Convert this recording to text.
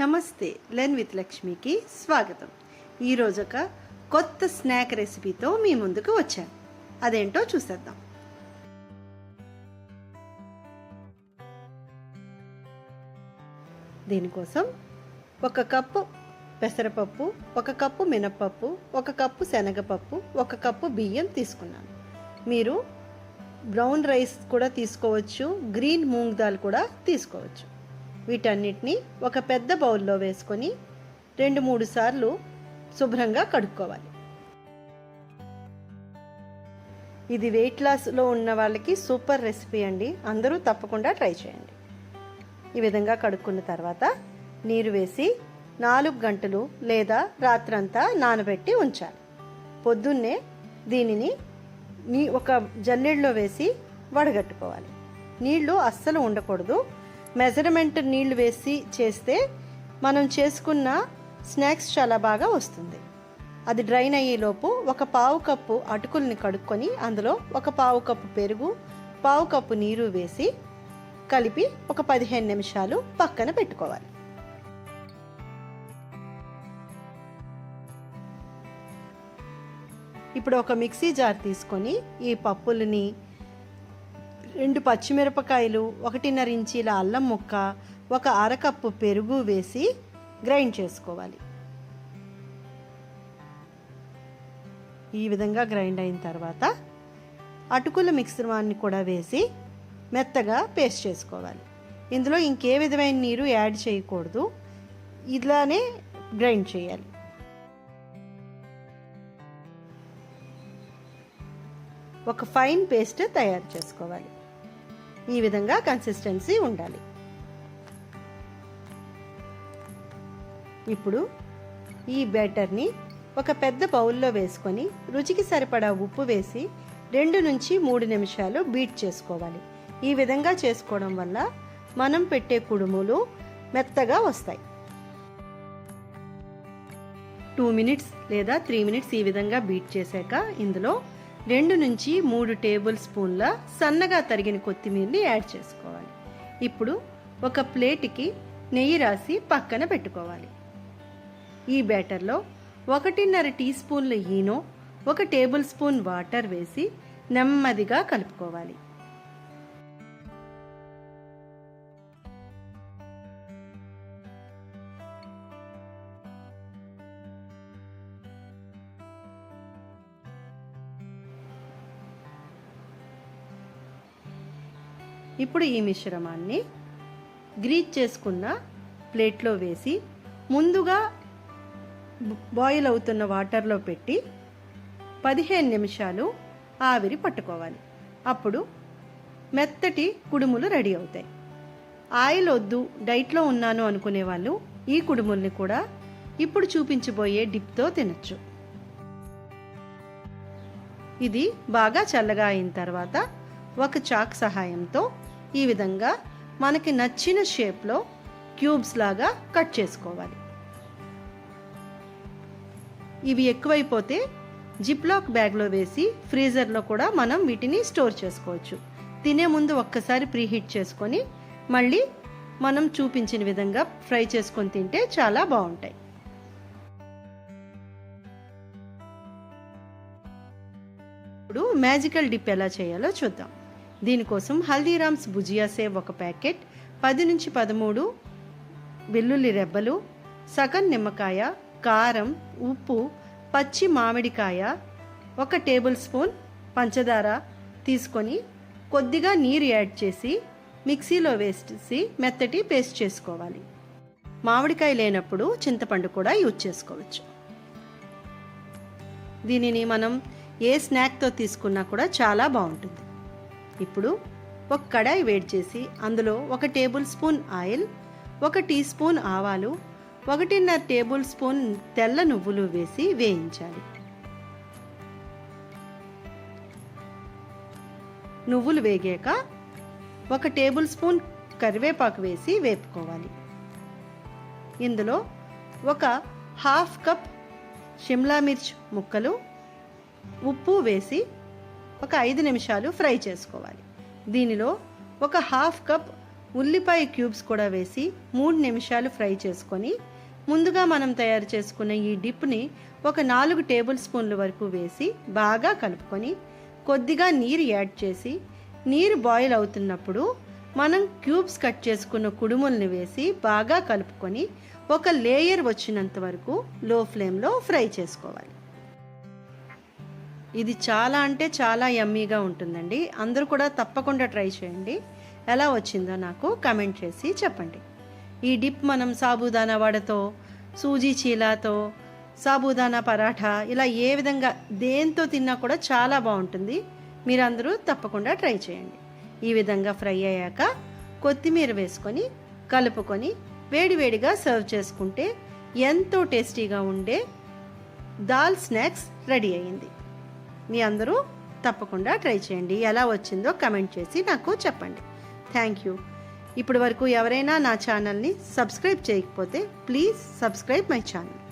నమస్తే లెన్ విత్ లక్ష్మికి స్వాగతం. ఈరోజు ఒక కొత్త స్నాక్ రెసిపీతో మీ ముందుకు వచ్చాను. అదేంటో చూసేద్దాం. దీనికోసం ఒక కప్పు పెసరపప్పు ఒక కప్పు మినప్పప్పు ఒక కప్పు శనగపప్పు ఒక కప్పు బియ్యం తీసుకున్నాను. మీరు బ్రౌన్ రైస్ కూడా తీసుకోవచ్చు గ్రీన్ మూంగ్ దాల్ కూడా తీసుకోవచ్చు. వీటన్నిటిని ఒక పెద్ద బౌల్లో వేసుకొని రెండు మూడు సార్లు శుభ్రంగా కడుక్కోవాలి. ఇది వెయిట్ లాస్లో ఉన్న వాళ్ళకి సూపర్ రెసిపీ అండి. అందరూ తప్పకుండా ట్రై చేయండి. ఈ విధంగా కడుక్కున్న తర్వాత నీరు వేసి నాలుగు గంటలు లేదా రాత్రంతా నానబెట్టి ఉంచాలి. పొద్దున్నే దీనిని నీ ఒక జల్లెడలో వేసి వడగట్టుకోవాలి. నీళ్ళు అస్సలు ఉండకూడదు. మెజర్మెంట్ నీళ్ళు వేసి చేస్తే మనం చేసుకున్న స్నాక్స్ చాలా బాగా వస్తుంది. అది డ్రైన్ అయ్యేలోపు ఒక పావు కప్పు అటుకుల్ని కడుక్కొని అందులో ఒక పావు కప్పు పెరుగు పావు కప్పు నీరు వేసి కలిపి ఒక పదిహేను నిమిషాలు పక్కన పెట్టుకోవాలి. ఇప్పుడు ఒక మిక్సీ జార్ తీసుకొని ఈ పప్పులని రెండు పచ్చిమిరపకాయలు ఒకటిన్నర ఇంచీల అల్లం ముక్క ఒక అరకప్పు పెరుగు వేసి గ్రైండ్ చేసుకోవాలి. ఈ విధంగా గ్రైండ్ అయిన తర్వాత అటుకుల మిశ్రమాన్ని కూడా వేసి మెత్తగా పేస్ట్ చేసుకోవాలి. ఇందులో ఇంకే విధమైన నీరు యాడ్ చేయకూడదు. ఇలానే గ్రైండ్ చేయాలి. ఒక ఫైన్ పేస్ట్ తయారు చేసుకోవాలి. ఈ విధంగా కన్సిస్టెన్సీ ఉండాలి. ఇప్పుడు ఈ బ్యాటర్ని ఒక పెద్ద బౌల్లో వేసుకొని రుచికి సరిపడా ఉప్పు వేసి రెండు నుంచి మూడు నిమిషాలు బీట్ చేసుకోవాలి. ఈ విధంగా చేసుకోవడం వల్ల మనం పెట్టే కుడుములు మెత్తగా వస్తాయి. టూ మినిట్స్ లేదా త్రీ మినిట్స్ ఈ విధంగా బీట్ చేశాక ఇందులో రెండు నుంచి మూడు టేబుల్ స్పూన్ల సన్నగా తరిగిన కొత్తిమీరని యాడ్ చేసుకోవాలి. ఇప్పుడు ఒక ప్లేట్కి నెయ్యి రాసి పక్కన పెట్టుకోవాలి. ఈ బ్యాటర్లో ఒకటిన్నర టీ స్పూన్ల ఈనో ఒక టేబుల్ స్పూన్ వాటర్ వేసి నెమ్మదిగా కలుపుకోవాలి. ఇప్పుడు ఈ మిశ్రమాన్ని గ్రీజ్ చేసుకున్న ప్లేట్లో వేసి ముందుగా బాయిల్ అవుతున్న వాటర్లో పెట్టి పదిహేను నిమిషాలు ఆవిరి పట్టుకోవాలి. అప్పుడు మెత్తటి కుడుములు రెడీ అవుతాయి. ఆయిల్ వద్దు డైట్లో ఉన్నాను అనుకునే వాళ్ళు ఈ కుడుముల్ని కూడా ఇప్పుడు చూపించబోయే డిప్తో తినచ్చు. ఇది బాగా చల్లగా అయిన తర్వాత ఒక చాక్ సహాయంతో ఈ విధంగా మనకి నచ్చిన షేప్లో క్యూబ్స్ లాగా కట్ చేసుకోవాలి. ఇవి ఎక్కువైపోతే జిప్లాక్ బ్యాగ్లో వేసి ఫ్రీజర్లో కూడా మనం వీటిని స్టోర్ చేసుకోవచ్చు. తినే ముందు ఒక్కసారి ప్రీహీట్ చేసుకొని మళ్ళీ మనం చూపించిన విధంగా ఫ్రై చేసుకొని తింటే చాలా బాగుంటాయి. ఇప్పుడు మ్యాజికల్ డిప్ ఎలా చేయాలో చూద్దాం. దీనికోసం హల్దీరామ్స్ భుజియా సేవ్ ఒక ప్యాకెట్ పది నుంచి పదమూడు వెల్లుల్లి రెబ్బలు సగం నిమ్మకాయ కారం ఉప్పు పచ్చి మామిడికాయ ఒక టేబుల్ స్పూన్ పంచదార తీసుకొని కొద్దిగా నీరు యాడ్ చేసి మిక్సీలో వేసి మెత్తటి పేస్ట్ చేసుకోవాలి. మామిడికాయ లేనప్పుడు చింతపండు కూడా యూజ్ చేసుకోవచ్చు. దీనిని మనం ఏ స్నాక్తో తీసుకున్నా కూడా చాలా బాగుంటుంది. ఇప్పుడు ఒక కడాయి వేడి చేసి అందులో ఒక టేబుల్ స్పూన్ ఆయిల్ ఒక టీ స్పూన్ ఆవాలు ఒకటిన్నర టేబుల్ స్పూన్ తెల్ల నువ్వులు వేసి వేయించాలి. నువ్వులు వేగాక ఒక టేబుల్ స్పూన్ కరివేపాకు వేసి వేపుకోవాలి. ఇందులో ఒక హాఫ్ కప్ షిమ్లా మిర్చ్ ముక్కలు ఉప్పు వేసి ఒక ఐదు నిమిషాలు ఫ్రై చేసుకోవాలి. దీనిలో ఒక హాఫ్ కప్ ఉల్లిపాయ క్యూబ్స్ కూడా వేసి మూడు నిమిషాలు ఫ్రై చేసుకొని ముందుగా మనం తయారు చేసుకున్న ఈ డిప్ని ఒక నాలుగు టేబుల్ స్పూన్ల వరకు వేసి బాగా కలుపుకొని కొద్దిగా నీరు యాడ్ చేసి నీరు బాయిల్ అవుతున్నప్పుడు మనం క్యూబ్స్ కట్ చేసుకున్న కుడుముల్ని వేసి బాగా కలుపుకొని ఒక లేయర్ వచ్చినంత వరకు లో ఫ్లేమ్లో ఫ్రై చేసుకోవాలి. ఇది చాలా అంటే చాలా యమ్మీగా ఉంటుందండి. అందరూ కూడా తప్పకుండా ట్రై చేయండి. ఎలా వచ్చిందో నాకు కమెంట్ చేసి చెప్పండి. ఈ డిప్ మనం సాబుదానా వడతో సూజీ చీలాతో సాబుదానా పరాఠా ఇలా ఏ విధంగా దేంతో తిన్నా కూడా చాలా బాగుంటుంది. మీరందరూ తప్పకుండా ట్రై చేయండి. ఈ విధంగా ఫ్రై అయ్యాక కొత్తిమీర వేసుకొని కలుపుకొని వేడివేడిగా సర్వ్ చేసుకుంటే ఎంతో టేస్టీగా ఉండే దాల్ స్నాక్స్ రెడీ అయింది మీ అందరూ తప్పకుండా ట్రై చేయండి. ఎలా వచ్చిందో కమెంట్ చేసి నాకు చెప్పండి. Thank you. ఇప్పటి వరకు ఎవరైనా నా ఛానల్ని సబ్స్క్రైబ్ చేయకపోతే ప్లీజ్ సబ్స్క్రైబ్ మై ఛానల్.